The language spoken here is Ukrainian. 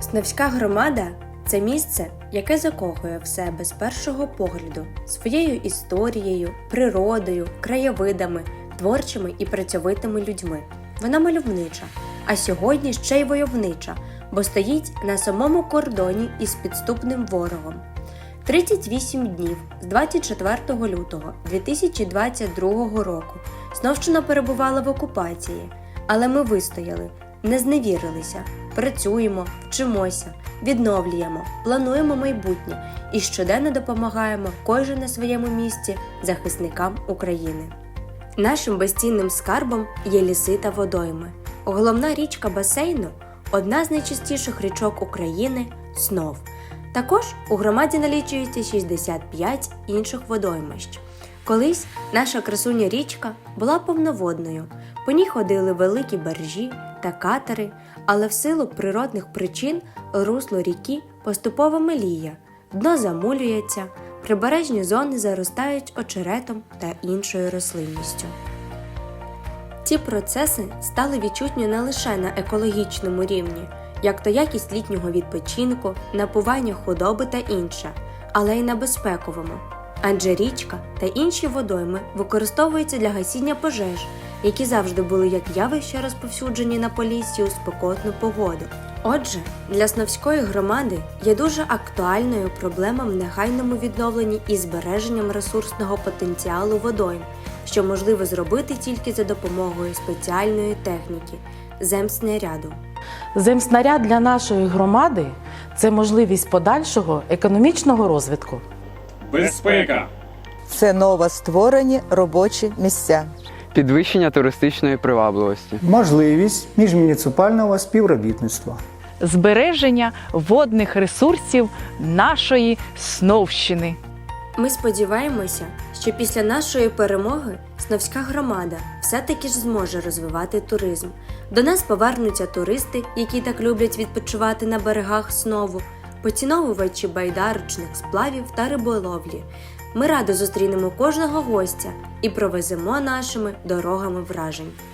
Сновська громада це місце, яке закохує в себе з першого погляду своєю історією, природою, краєвидами, творчими і працьовитими людьми. Вона мальовнича, а сьогодні ще й войовнича, бо стоїть на самому кордоні із підступним ворогом. 38 днів з 24 лютого 2022 року Сновщина перебувала в окупації, але ми вистояли, не зневірилися, працюємо, вчимося, відновлюємо, плануємо майбутнє і щоденно допомагаємо кожен на своєму місці захисникам України. Нашим безцінним скарбом є ліси та водойми. Головна річка басейну одна з найчистіших річок України Снов. Також у громаді налічується 65 інших водоймищ. Колись наша красуня річка була повноводною. По ній ходили великі баржі та катери, але в силу природних причин русло ріки поступово меліє, дно замулюється, прибережні зони заростають очеретом та іншою рослинністю. Ці процеси стали відчутні не лише на екологічному рівні, як то якість літнього відпочинку, напування худоби та інше, але й на безпековому. Адже річка та інші водойми використовуються для гасіння пожеж, які завжди були як явища розповсюджені на полісі у спекотну погоду. Отже, для Сновської громади є дуже актуальною проблема в негайному відновленні і збереженням ресурсного потенціалу водойм, що можливо зробити тільки за допомогою спеціальної техніки земснаряду. Земснаряд для нашої громади це можливість подальшого економічного розвитку. Безпека. Це новостворені робочі місця. Підвищення туристичної привабливості. можливість міжмуніципального співробітництва. збереження водних ресурсів нашої Сновщини. Ми сподіваємося, що після нашої перемоги Сновська громада все-таки ж зможе розвивати туризм. До нас повернуться туристи, які так люблять відпочивати на берегах Снову, поціновувачі байдарочних сплавів та риболовлі. Ми радо зустрінемо кожного гостя і провеземо нашими дорогами вражень.